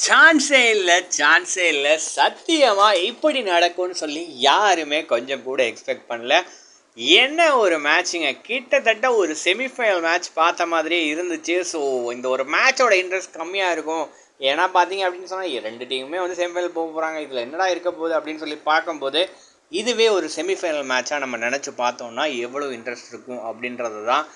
சான்ஸே இல்லை சான்ஸே இல்லை. சத்தியமாக இப்படி நடக்கும்னு சொல்லி யாருமே கொஞ்சம் கூட எக்ஸ்பெக்ட் பண்ணல. என்ன ஒரு மேட்சுங்க கிட்டத்தட்ட ஒரு செமிஃபைனல் மேட்ச் பார்த்த மாதிரியே இருந்துச்சு. ஸோ இந்த ஒரு மேட்சோட இன்ட்ரெஸ்ட் கம்மியாக இருக்கும். ஏன்னா பார்த்தீங்க அப்படின்னு சொன்னால் ரெண்டு டீமுமே வந்து செமிஃபைனல் போக போகிறாங்க இதில் என்னடா இருக்க போகுது அப்படின்னு சொல்லி பார்க்கும்போது இதுவே ஒரு செமிஃபைனல் மேட்சாக நம்ம நினச்சி பார்த்தோம்னா எவ்வளோ இன்ட்ரெஸ்ட் இருக்கும் அப்படின்றது தான்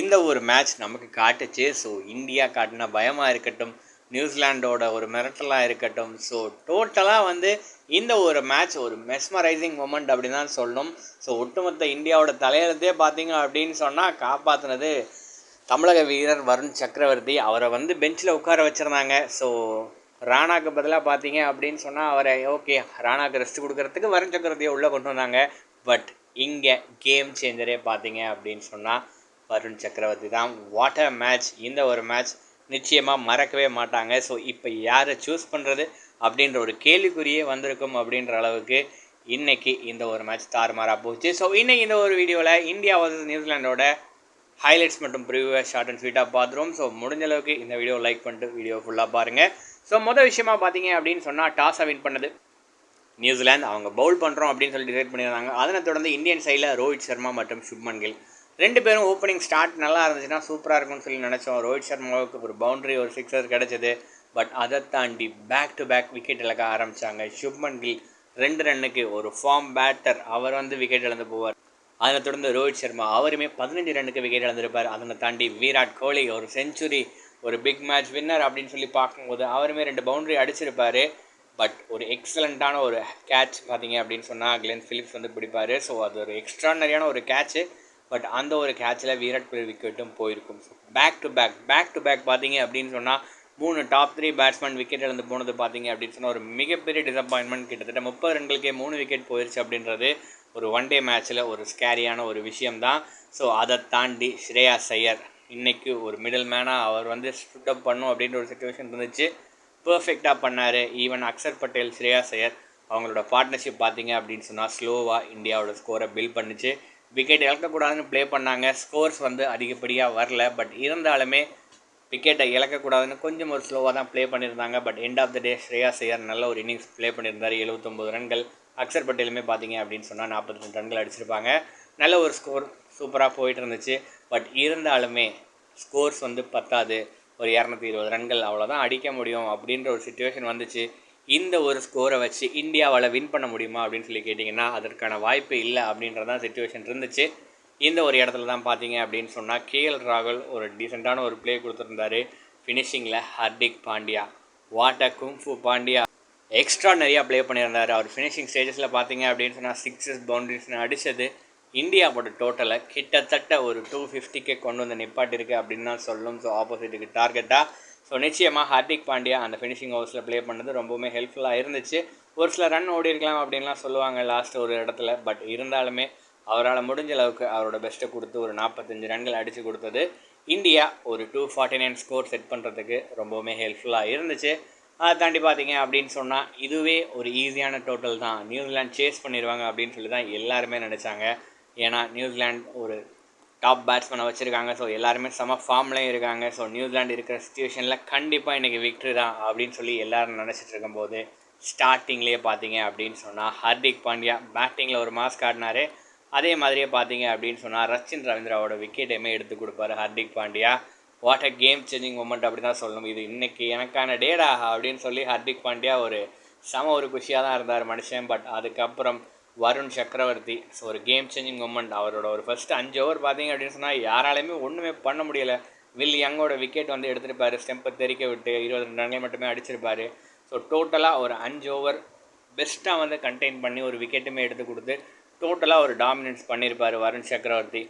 இந்த ஒரு மேட்ச் நமக்கு காட்டுச்சு. ஸோ இந்தியா காட்டின பயமாக இருக்கட்டும் நியூசிலாண்டோட ஒரு மிரட்டலாக இருக்கட்டும். ஸோ டோட்டலாக வந்து இந்த ஒரு மேட்ச் ஒரு மெஸ்மரைசிங் மூமெண்ட் அப்படின்னு தான் சொல்லணும். ஸோ ஒட்டுமொத்த இந்தியாவோட தலையெழுத்தே பார்த்தீங்க அப்படின்னு சொன்னால் காப்பாற்றினது தமிழக வீரர் வருண் சக்கரவர்த்தி. அவரை வந்து பெஞ்சில் உட்கார வச்சுருந்தாங்க. ஸோ ராணாக்கு பதிலாக பார்த்தீங்க அப்படின்னு சொன்னால் அவரை ஓகே ராணாக்கு ரெஸ்ட் கொடுக்கறதுக்கு வருண் சக்கரவர்த்தியை உள்ளே கொண்டு வந்தாங்க. பட் இங்கே கேம் சேஞ்சரே பார்த்தீங்க அப்படின்னு சொன்னால் வருண் சக்கரவர்த்தி தான். வாட் அ மேட்ச் இந்த ஒரு மேட்ச் நிச்சயமாக மறக்கவே மாட்டாங்க. ஸோ இப்போ யாரை சூஸ் பண்ணுறது அப்படின்ற ஒரு கேள்விக்குறியே வந்திருக்கும் அப்படின்ற அளவுக்கு இன்றைக்கி இந்த ஒரு மேட்ச் தாறுமாறாக போச்சு. ஸோ இன்னைக்கு இந்த ஒரு வீடியோவில் இந்தியா வர்சஸ் நியூசிலாண்டோட ஹைலைட்ஸ் மற்றும் ப்ரிவியூவை ஷார்ட் அண்ட் ஸ்வீட்டாக பார்த்துருவோம். ஸோ முடிஞ்ச அளவுக்கு இந்த வீடியோ லைக் பண்ணிட்டு வீடியோ ஃபுல்லாக பாருங்கள் ஸோ மொதல் விஷயமா பார்த்தீங்க அப்படின்னு சொன்னால் டாஸை வின் பண்ணது நியூசிலாந்து. அவங்க பவுல் பண்ணுறோம் அப்படின்னு சொல்லி டிசைட் பண்ணியிருந்தாங்க. அதனை தொடர்ந்து இந்தியன் சைடில் ரோஹித் சர்மா மற்றும் சுப்மன் கில் ரெண்டு பேரும் ஓப்பனிங் ஸ்டார்ட் நல்லா இருந்துச்சுன்னா சூப்பராக இருக்கும்னு சொல்லி நினச்சோம். ரோஹித் சர்மாவுக்கு ஒரு பவுண்டரி ஒரு சிக்ஸர் கிடச்சிது. பட் அதை தாண்டி பேக் டு பேக் விக்கெட் இழக்க ஆரம்பித்தாங்க சுப்மன் கில் ரெண்டு ரன்னுக்கு ஒரு ஃபார்ம் பேட்டர் அவர் வந்து விக்கெட் இழந்து போவார். அதனை தொடர்ந்து ரோஹித் சர்மா அவருமே பதினஞ்சு ரன்னுக்கு விக்கெட் இழந்திருப்பார். அதனை தாண்டி விராட் கோலி ஒரு செஞ்சுரி ஒரு பிக் மேட்ச் வின்னர் அப்படின்னு சொல்லி பார்க்கும்போது அவருமே ரெண்டு பவுண்டரி அடிச்சிருப்பார். பட் ஒரு எக்ஸலண்ட்டான ஒரு கேட்ச் பார்த்தீங்க அப்படின்னு சொன்னால் கிளென் ஃபிலிப்ஸ் வந்து பிடிப்பார். ஸோ அது ஒரு எக்ஸ்ட்ரானரியான ஒரு கேட்ச்சு பட் அந்த ஒரு கேட்சில் விராட் கோலி விக்கெட்டும் போயிருக்கும். So back to back back to back பார்த்தீங்க அப்படின்னு சொன்னால் மூணு டாப் த்ரீ பேட்ஸ்மேன் விக்கெட் இழந்து போனது பார்த்தீங்க அப்படின்னு சொன்னால் ஒரு மிகப்பெரிய டிசப்பாயின்மெண்ட் கிட்டத்தட்ட முப்பது ரன்களுக்கே மூணு விக்கெட் போயிடுச்சு அப்படின்றது ஒரு ஒன் டே மேட்ச்சில் ஒரு ஸ்கேரியான ஒரு விஷயம்தான். ஸோ அதை தாண்டி ஸ்ரேயா சையர் இன்றைக்கி ஒரு மிடில் மேனாக அவர் வந்து ஸ்பிட் அப் பண்ணும் அப்படின்ற ஒரு சுச்சுவேஷன் இருந்துச்சு. பர்ஃபெக்டாக பண்ணார். ஈவன் அக்ஷர் பட்டேல் ஸ்ரேயா சையர் அவங்களோட பார்ட்னர்ஷிப் பார்த்தீங்க அப்படின்னு சொன்னால் ஸ்லோவாக இந்தியாவோட ஸ்கோரை பில்ட் பண்ணுச்சு. விக்கெட் இழக்கக்கூடாதுன்னு ப்ளே பண்ணாங்க. ஸ்கோர்ஸ் வந்து அதிகப்படியாக வரல. பட் இருந்தாலுமே விக்கெட்டை இழக்கக்கூடாதுன்னு கொஞ்சம் ஒரு ஸ்லோவாக தான் ப்ளே பண்ணியிருந்தாங்க. But end of the day Shreyas Iyer நல்ல ஒரு இன்னிங்ஸ் ப்ளே பண்ணியிருந்தார். எழுபத்தொம்போது ரன்கள். அக்சர் பட்டேலுமே பார்த்தீங்க அப்படின்னு சொன்னால் நாற்பத்தி ரெண்டு ரன்கள் அடிச்சிருப்பாங்க. நல்ல ஒரு ஸ்கோர் சூப்பராக போயிட்டு இருந்துச்சு. பட் இருந்தாலுமே ஸ்கோர்ஸ் வந்து பத்தாது. ஒரு இரநூத்தி இருபது ரன்கள் அவ்வளோதான் அடிக்க முடியும் அப்படின்ற ஒரு சுச்சுவேஷன் வந்துச்சு. இந்த ஒரு ஸ்கோரை வச்சு இந்தியாவால் வின் பண்ண முடியுமா அப்படின்னு சொல்லி கேட்டிங்கன்னா அதற்கான வாய்ப்பு இல்லை அப்படின்றதான் சுச்சுவேஷன் இருந்துச்சு. இந்த ஒரு இடத்துல தான் பார்த்தீங்க அப்படின்னு சொன்னால் கேஎல் ராகுல் ஒரு டீசெண்டான ஒரு ப்ளே கொடுத்துருந்தாரு. ஃபினிஷிங்கில் Hardik Pandya. What a kung fu Pandya. Extra நிறையா ப்ளே பண்ணியிருந்தார். அவர் ஃபினிஷிங் ஸ்டேஜஸில் பார்த்தீங்க அப்படின்னு சொன்னால் சிக்ஸஸ் பவுண்டரிஸ்னு அடித்தது இந்தியாவோட டோட்டலை கிட்டத்தட்ட ஒரு டூ ஃபிஃப்டிக்கே கொண்டு வந்து நிப்பாட்டிருக்கு அப்படின்னு தான் சொல்லும். ஸோ ஆப்போசிட்டுக்கு டார்கெட்டாக ஸோ நிச்சயமாக ஹார்திக் பாண்டியா அந்த ஃபினிஷிங் ஓவர்ஸில் ப்ளே பண்ணது ரொம்பவுமே ஹெல்ப்ஃபுல்லாக இருந்துச்சு. ஒரு சில ரன் ஓடி இருக்கலாம் அப்படின்லாம் சொல்லுவாங்க லாஸ்ட் ஒரு இடத்துல. பட் இருந்தாலுமே அவரால் முடிஞ்ச அளவுக்கு அவரோட பெஸ்ட்டை கொடுத்து ஒரு நாற்பத்தஞ்சு ரன்கள் அடித்து கொடுத்தது இந்தியா ஒரு two forty nine score set பண்ணுறதுக்கு ரொம்பவுமே ஹெல்ப்ஃபுல்லாக இருந்துச்சு. அதை தாண்டி பார்த்தீங்க அப்படின்னு சொன்னால் இதுவே ஒரு ஈஸியான டோட்டல் தான். நியூசிலாந்து சேஸ் பண்ணிடுவாங்க அப்படின்னு சொல்லி தான் எல்லாருமே நினச்சாங்க. ஏன்னா நியூசிலாந்து ஒரு டாப் பேட்ஸ்மேனை வச்சுருக்காங்க. ஸோ எல்லாருமே செம ஃபார்ம்லேயும் இருக்காங்க. ஸோ நியூசிலாண்டு இருக்கிற சுச்சுவேஷனில் கண்டிப்பாக இன்றைக்கி விக்ட்ரி தான் அப்படின்னு சொல்லி எல்லோரும் நினச்சிட்டு இருக்கும்போது ஸ்டார்டிங்லேயே பார்த்தீங்க அப்படின்னு சொன்னால் ஹார்திக் பாண்டியா பேட்டிங்கில் ஒரு மாஸ் காட்டினாரு அதே மாதிரியே பார்த்தீங்க அப்படின்னு சொன்னால் ரச்சின் ரவீந்திராவோட விக்கெட்டையுமே எடுத்து கொடுப்பாரு Hardik Pandya. What a game changing moment அப்படி தான் சொல்லணும். இது இன்றைக்கி எனக்கான டேடா அப்படின்னு சொல்லி ஹார்திக் பாண்டியா ஒரு செம ஒரு குஷியாக தான் இருந்தார் மனுஷன். பட் அதுக்கப்புறம் வருண் சக்கரவர்த்தி. ஸோ ஒரு கேம் சேஞ்சிங் மூமெண்ட் அவரோட ஒரு ஃபஸ்ட்டு அஞ்சு ஓவர் பார்த்தீங்க அப்படின்னு சொன்னால் யாராலையுமே ஒன்றுமே பண்ண முடியலை. வில் யங்கோட விக்கெட் வந்து எடுத்திருப்பாரு ஸ்டெம்பை தெறிக்க விட்டு இருபது ரெண்டு ரன்கள் மட்டுமே அடிச்சிருப்பாரு. ஸோ டோட்டலாக ஒரு அஞ்சு ஓவர் பெஸ்ட்டாக வந்து கண்டெயின் பண்ணி ஒரு விக்கெட்டுமே எடுத்து கொடுத்து டோட்டலாக ஒரு டாமினன்ஸ் பண்ணியிருப்பார் வருண் சக்கரவர்த்தி.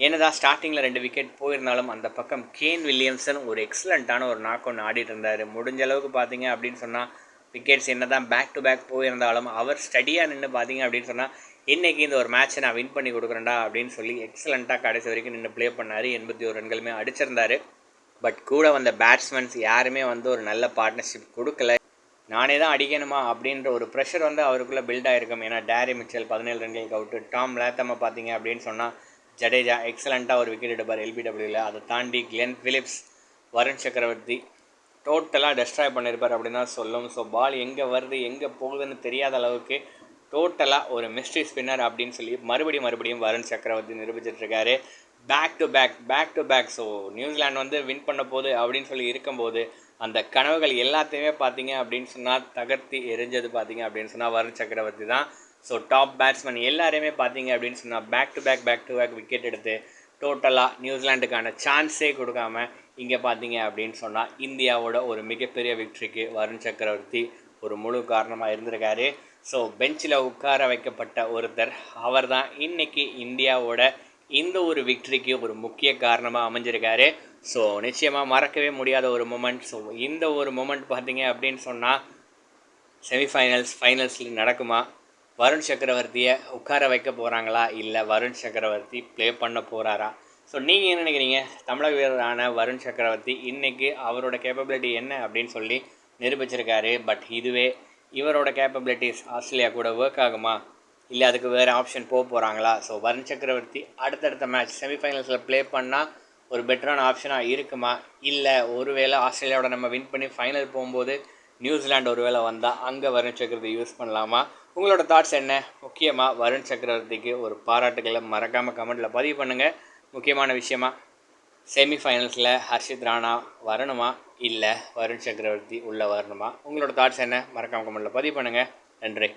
என்னதான் ஸ்டார்டிங்கில் ரெண்டு விக்கெட் போயிருந்தாலும் அந்த பக்கம் கேன் வில்லியம்சன் ஒரு எக்ஸலண்ட்டான ஒரு நாக் ஒன்று ஆடிட்டு இருந்தார். முடிஞ்ச அளவுக்கு பார்த்தீங்க அப்படின்னு சொன்னால் விக்கெட்ஸ் என்ன தான் பேக் டு பேக் போயிருந்தாலும் அவர் ஸ்டடியாக நின்று பார்த்தீங்க அப்படின்னு சொன்னால் இன்றைக்கி இந்த ஒரு மேட்ச்சை நான் வின் பண்ணி கொடுக்குறேன்டா அப்படின்னு சொல்லி எக்ஸலண்ட்டாக கடைசி வரைக்கும் நின்று ப்ளே பண்ணார். எண்பத்தி ஒரு ரன்களுமே அடிச்சிருந்தார். பட் கூட வந்த பேட்ஸ்மேன்ஸ் யாருமே வந்து ஒரு நல்ல பார்ட்னர்ஷிப் கொடுக்கல. நானே தான் அடிக்கணுமா? அப்படின்ற ஒரு ப்ரெஷர் வந்து அவருக்குள்ளே பில்ட் ஆகிருக்கும் ஏன்னா டேரி மிச்சல் பதினேழு ரன்களுக்கு அவுட்டு டாம் லேத்தம்மை பார்த்தீங்க அப்படின்னு சொன்னால் ஜடேஜா எக்ஸலண்ட்டாக ஒரு விக்கெட் எடுப்பார் எல்பிடபிள்யூவில் அதை தாண்டி கிளென் ஃபிலிப்ஸ் வருண் சக்கரவர்த்தி டோட்டலாக டெஸ்ட்ராய் பண்ணியிருப்பார் அப்படின்னு தான் சொல்லும். ஸோ பால் எங்கே வருது எங்கே போகுதுன்னு தெரியாத அளவுக்கு டோட்டலாக ஒரு மிஸ்ட்ரி ஸ்பின்னர் அப்படின்னு சொல்லி மறுபடியும் மறுபடியும் Varun Chakravarthy நிரூபிச்சிட்ருக்காரு. Back to back back to back so New Zealand வந்து வின் பண்ண போகுது அப்படின்னு சொல்லி இருக்கும்போது அந்த கனவுகள் எல்லாத்தையுமே பார்த்தீங்க அப்படின்னு சொன்னால் தகர்த்தி எரிஞ்சது பார்த்தீங்க அப்படின்னு சொன்னால் வருண் சக்கரவர்த்தி தான். ஸோ டாப் பேட்ஸ்மேன் எல்லாரையுமே பார்த்தீங்க அப்படின்னு சொன்னால் back to back back to back wicket எடுத்து டோட்டலாக நியூசிலாண்டுக்கான சான்ஸே கொடுக்காம இங்கே பார்த்தீங்க அப்படின்னு சொன்னால் இந்தியாவோட ஒரு மிகப்பெரிய விக்ட்ரிக்கு வருண் சக்கரவர்த்தி ஒரு முழு காரணமாக இருந்திருக்காரு. ஸோ பெஞ்சில் உட்கார வைக்கப்பட்ட ஒருத்தர் அவர் தான் இன்றைக்கி இந்தியாவோட இந்த ஒரு விக்ட்ரிக்கு ஒரு முக்கிய காரணமாக அமைஞ்சிருக்காரு. ஸோ நிச்சயமாக மறக்கவே முடியாத ஒரு மூமெண்ட் ஸோ இந்த ஒரு மூமெண்ட் பார்த்தீங்க அப்படின்னு சொன்னால் செமிஃபைனல்ஸ் ஃபைனல்ஸில் நடக்குமா? வருண் சக்கரவர்த்தியை உட்கார வைக்க போகிறாங்களா இல்லை வருண் சக்கரவர்த்தி ப்ளே பண்ண போகிறாரா ஸோ நீங்கள் என்ன நினைக்கிறீங்க? தமிழக வீரரான வருண் சக்கரவர்த்தி இன்றைக்கி அவரோட கேப்பபிலிட்டி என்ன அப்படின்னு சொல்லி நிரூபிச்சிருக்காரு. பட் இதுவே இவரோட கேப்பபிலிட்டிஸ் ஆஸ்திரேலியா கூட ஒர்க் ஆகுமா? இல்லை அதுக்கு வேறு ஆப்ஷன் போக போகிறாங்களா ஸோ வருண் சக்கரவர்த்தி அடுத்தடுத்த மேட்ச் செமிஃபைனல்ஸில் ப்ளே பண்ணால் ஒரு பெட்டரான ஆப்ஷனாக இருக்குமா? இல்லை ஒருவேளை ஆஸ்திரேலியாவோட நம்ம வின் பண்ணி ஃபைனல் போகும்போது நியூசிலாண்டு ஒரு வேளை வந்தால் அங்கே வருண் சக்கரவர்த்தி யூஸ் பண்ணலாமா? உங்களோட தாட்ஸ் என்ன? முக்கியமாக வருண் சக்கரவர்த்திக்கு ஒரு பாராட்டுகளை மறக்காமல் கமெண்ட்டில் பதிவு பண்ணுங்கள் முக்கியமான விஷயமா செமிஃபைனல்ஸில் ஹர்ஷித் ராணா வரணுமா? இல்லை வருண் சக்கரவர்த்தி உள்ளே வரணுமா? உங்களோட தாட்ஸ் என்ன? மறக்காம கமெண்ட்டில் பதிவு பண்ணுங்கள் நன்றி.